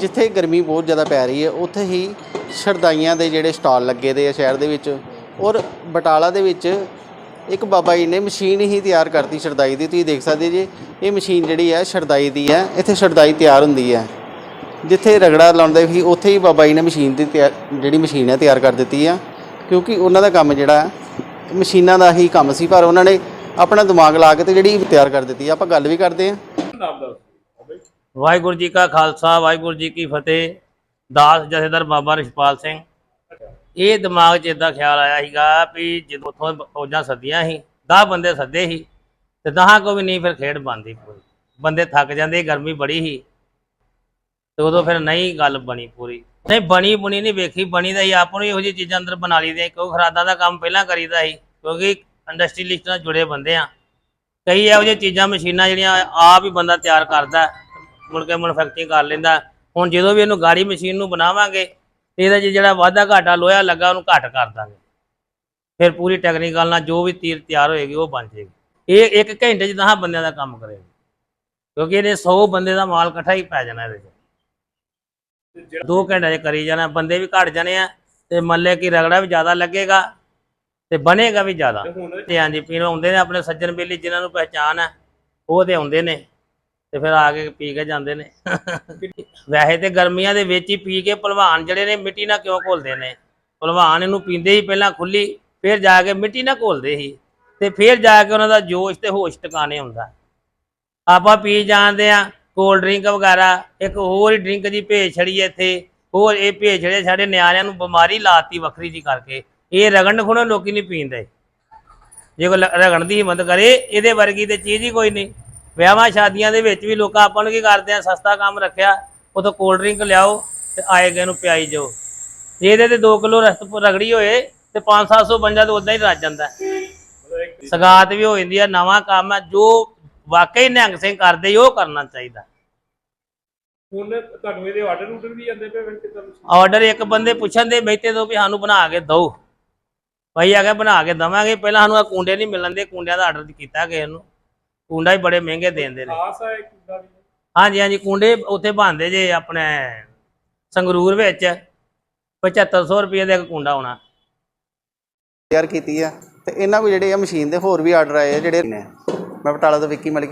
ਜਿੱਥੇ ਗਰਮੀ ਬਹੁਤ ਜ਼ਿਆਦਾ ਪੈ ਰਹੀ ਹੈ, ਉੱਥੇ ਹੀ ਸ਼ਰਦਾਈਆਂ ਦੇ ਜਿਹੜੇ ਸਟਾਲ ਲੱਗੇ ਦੇ ਆ ਸ਼ਹਿਰ ਦੇ ਵਿੱਚ ਔਰ ਬਟਾਲਾ ਦੇ ਵਿੱਚ ਇੱਕ ਬਾਬਾ ਜੀ ਨੇ ਮਸ਼ੀਨ ਹੀ ਤਿਆਰ ਕਰਤੀ ਸ਼ਰਦਾਈ ਦੀ। ਤੁਸੀਂ ਦੇਖ ਸਕਦੇ ਜੀ, ਇਹ ਮਸ਼ੀਨ ਜਿਹੜੀ ਹੈ ਸ਼ਰਦਾਈ ਦੀ ਹੈ, ਇੱਥੇ ਸ਼ਰਦਾਈ ਤਿਆਰ ਹੁੰਦੀ ਹੈ। ਜਿੱਥੇ ਰਗੜਾ ਲਾਉਂਦੇ ਸੀ, ਉੱਥੇ ਹੀ ਬਾਬਾ ਜੀ ਨੇ ਮਸ਼ੀਨ ਦੀ ਤਿਆ- ਜਿਹੜੀ ਮਸ਼ੀਨ ਹੈ ਤਿਆਰ ਕਰ ਦਿੱਤੀ ਆ। ਕਿਉਂਕਿ ਉਹਨਾਂ ਦਾ ਕੰਮ ਜਿਹੜਾ ਮਸ਼ੀਨਾਂ ਦਾ ਹੀ ਕੰਮ ਸੀ, ਪਰ ਉਹਨਾਂ ਨੇ ਆਪਣਾ ਦਿਮਾਗ ਲਾ ਕੇ ਤੇ ਜਿਹੜੀ ਤਿਆਰ ਕਰ ਦਿੱਤੀ। ਆਪਾਂ ਗੱਲ ਵੀ ਕਰਦੇ ਆ ਵਾਹਿਗੁਰੂ ਜੀ ਕਾ ਖਾਲਸਾ, ਵਾਹਿਗੁਰੂ ਜੀ ਕੀ ਫਤਿਹ। ਦਾਸ ਜਥੇਦਾਰ ਬਾਬਾ ਰਿਸ਼ਪਾਲ ਸਿੰਘ। ਇਹ ਦਿਮਾਗ 'ਚ ਇਦਾਂ ਖਿਆਲ ਆਇਆ ਸੀਗਾ ਵੀ ਜਦੋਂ ਉੱਥੋਂ ਫੌਜਾਂ ਸੱਦੀਆਂ ਸੀ 10 ਬੰਦੇ ਸੱਦੇ ਸੀ, ਤੇ ਦਹਾਂ ਕੋ ਵੀ ਨਹੀਂ, ਫਿਰ ਖੇਡ ਬੰਦੀ ਪੂਰੀ। ਬੰਦੇ ਥੱਕ ਜਾਂਦੇ, ਗਰਮੀ ਬੜੀ ਸੀ, ਤੇ ਉਦੋਂ ਫਿਰ ਨਹੀਂ ਗੱਲ ਬਣੀ ਪੂਰੀ। ਨਹੀਂ, ਬਣੀ ਬੁਣੀ ਨਹੀਂ ਵੇਖੀ, ਬਣੀ ਦਾ ਹੀ ਆਪ ਨੂੰ ਇਹੋ ਜਿਹੀ ਚੀਜ਼ਾਂ ਅੰਦਰ ਬਣਾ ਲਈ ਲਈਦੀਆਂ ਕਿਉਂ ਖਰਾਦਾ ਦਾ ਕੰਮ ਪਹਿਲਾਂ ਕਰੀਦਾ ਸੀ, ਕਿਉਂਕਿ ਇੰਡਸਟਰੀਲਿਸਟ ਨਾਲ ਜੁੜੇ ਬੰਦੇ ਆ। ਕਈ ਇਹੋ ਜਿਹੀਆਂ ਚੀਜ਼ਾਂ, ਮਸ਼ੀਨਾਂ ਜਿਹੜੀਆਂ ਆਪ ਹੀ ਬੰਦਾ ਤਿਆਰ ਕਰਦਾ। ਮੁੜ ਕੇ ਮੈਨੂਫੈਕਚਰਿੰਗ ਕਰ ਲੈਂਦਾ। ਹੁਣ ਜਦੋਂ ਵੀ ਇਹਨੂੰ ਗਾੜੀ ਮਸ਼ੀਨ ਨੂੰ ਬਣਾਵਾਂਗੇ ਇਹਦਾ ਜਿਹੜਾ ਵਾਧਾ ਘਾਟਾ ਲੋਹਾ ਲੱਗਾ ਉਹਨੂੰ ਘੱਟ ਕਰ ਦਾਂਗੇ। ਫਿਰ ਪੂਰੀ ਟੈਕਨੀਕਲ ਨਾਲ ਜੋ ਵੀ ਤੀਰ ਤਿਆਰ ਹੋਏਗੀ ਉਹ ਬਣ ਜਾਏਗੀ। ਇਹ ਇੱਕ ਘੰਟੇ 'ਚ ਦਹਾਂ ਬੰਦਿਆਂ ਦਾ ਕੰਮ ਕਰੇਗਾ। ਕਿਉਂਕਿ ਇਹਨੇ 100 ਬੰਦੇ ਦਾ ਮਾਲ ਇਕੱਠਾ ਹੀ ਪੈ ਜਾਣਾ ਇਹਦੇ 'ਚ। ਦੋ ਘੰਟੇ 'ਚ ਕਰੀ ਜਾਣਾ ਬੰਦੇ ਵੀ ਘਟ ਜਾਣੇ ਆ ਤੇ ਮੱਲੇ ਕੀ ਰਗੜਾ ਵੀ ਜ਼ਿਆਦਾ ਲੱਗੇਗਾ ਤੇ ਬਣੇਗਾ ਵੀ ਜ਼ਿਆਦਾ। ਤੇ ਹਾਂਜੀ ਪੀਣ ਆਉਂਦੇ ਨੇ ਆਪਣੇ ਸੱਜਣ ਬੇਲੀ ਜਿਨ੍ਹਾਂ ਨੂੰ ਪਹਿਚਾਨ ਹੈ ਉਹ ਤੇ ਆਉਂਦੇ ਨੇ। ਤੇ ਫਿਰ ਆ ਕੇ ਪੀ ਕੇ ਜਾਂਦੇ ਨੇ। ਵੈਸੇ ਤੇ ਗਰਮੀਆਂ ਦੇ ਵਿੱਚ ਹੀ ਪੀ ਕੇ ਭਲਵਾਨ ਜਿਹੜੇ ਨੇ ਮਿੱਟੀ ਨਾਲ ਕਿਉਂ ਘੋਲਦੇ ਨੇ? ਭਲਵਾਨ ਇਹਨੂੰ ਪੀਂਦੇ ਹੀ ਪਹਿਲਾਂ ਖੁੱਲੀ ਫਿਰ ਜਾ ਕੇ ਮਿੱਟੀ ਨਾਲ ਘੋਲਦੇ ਸੀ ਤੇ ਫਿਰ ਜਾ ਕੇ ਉਹਨਾਂ ਦਾ ਜੋਸ਼ ਤੇ ਹੋਸ਼ ਟਿਕਾਣੇ ਹੁੰਦਾ। ਆਪਾਂ ਪੀ ਜਾਂਦੇ ਆ ਕੋਲਡ ਡਰਿੰਕ ਵਗੈਰਾ, ਇੱਕ ਹੋਰ ਹੀ ਡਰਿੰਕ ਦੀ ਭੇਜ ਛੜੀ ਇੱਥੇ। ਹੋਰ ਇਹ ਭੇਜ ਛੜੇ ਸਾਡੇ ਨਿਆਣਿਆਂ ਨੂੰ ਬਿਮਾਰੀ ਲਾਤੀ ਵੱਖਰੀ ਜੀ ਕਰਕੇ। ਇਹ ਰਗਣ ਖੁਣੋ ਲੋਕੀ ਨਹੀਂ ਪੀਂਦੇ। ਜੇ ਕੋਈ ਰਗਣ ਦੀ ਹਿੰਮਤ ਕਰੇ, ਇਹਦੇ ਵਰਗੀ ਤੇ ਚੀਜ਼ ਹੀ ਕੋਈ ਨਹੀਂ। ਵਿਆਹਾਂ ਸ਼ਾਦੀਆਂ ਦੇ ਵਿੱਚ ਵੀ ਲੋਕ ਆਪਾਂ ਨੂੰ ਕੀ ਕਰਦੇ ਆ ਸਸਤਾ ਕੰਮ ਰੱਖਿਆ ਉਦੋਂ ਕੋਲਡ ਡਰਿੰਕ ਲਿਆਓ ਤੇ ਆਏ ਗਏ ਨੂੰ ਪਿਆਈ ਜਾਓ। ਜੇ ਇਹਦੇ ਤੇ 2 ਕਿਲੋ ਰਸਤ ਰਗੜੀ ਹੋਏ ਤੇ 5-700 ਬੰਦਾ ਤਾਂ ਉਦਾਂ ਹੀ ਰੱਜ ਜਾਂਦਾ। ਸਗਾਤ ਵੀ ਹੋ ਜਾਂਦੀ ਆ ਨਵਾਂ ਕੰਮ ਹੈ ਜੋ ਵਾਕਈ ਨਿਹੰਗ ਸਿੰਘ ਕਰਦੇ ਉਹ ਕਰਨਾ ਚਾਹੀਦਾ। ਹੁਣ ਤੁਹਾਨੂੰ ਇਹਦੇ ਆਰਡਰ ਵੀ ਜਾਂਦੇ ਪਏ ਆਰਡਰ ਇੱਕ ਬੰਦੇ ਪੁੱਛਣ ਦੇ ਬੈਠੇ ਤੋਂ ਵੀ ਸਾਨੂੰ ਬਣਾ ਕੇ ਦਿਓ। ਭਾਈ ਆ ਕੇ ਬਣਾ ਕੇ ਦਵਾਂਗੇ। ਪਹਿਲਾਂ ਸਾਨੂੰ ਆ ਕੁੰਡੇ ਨਹੀਂ ਮਿਲਣ ਦੇ ਕੁੰਡਿਆਂ ਦਾ ਆਰਡਰ ਕੀਤਾ ਕਿਸੇ ਨੂੰ। ਕੁੰਡਾ ਹੀ ਬੜੇ ਮਹਿੰਗੇ ਦੇਂਦੇ ਨੇ। ਖਾਸ ਹੈ ਕਿੰਦਾ ਵੀ? ਹਾਂਜੀ ਹਾਂਜੀ ਕੁੰਡੇ ਉੱਥੇ ਬਣਦੇ ਜੇ ਆਪਣੇ ਸੰਗਰੂਰ ਵਿੱਚ। 7500 ਰੁਪਏ ਦਾ ਇੱਕ ਕੁੰਡਾ ਹੋਣਾ। ਤਿਆਰ ਕੀਤੀ ਆ। ਤੇ ਇਹਨਾਂ ਕੋ ਜਿਹੜੇ ਆ ਮਸ਼ੀਨ ਦੇ ਹੋਰ ਵੀ ਆਰਡਰ ਆਏ ਆ ਜਿਹੜੇ ਨੇ। ਮੈਂ ਬਟਾਲਾ ਤੋਂ ਵਿੱਕੀ ਮਲਿਕ।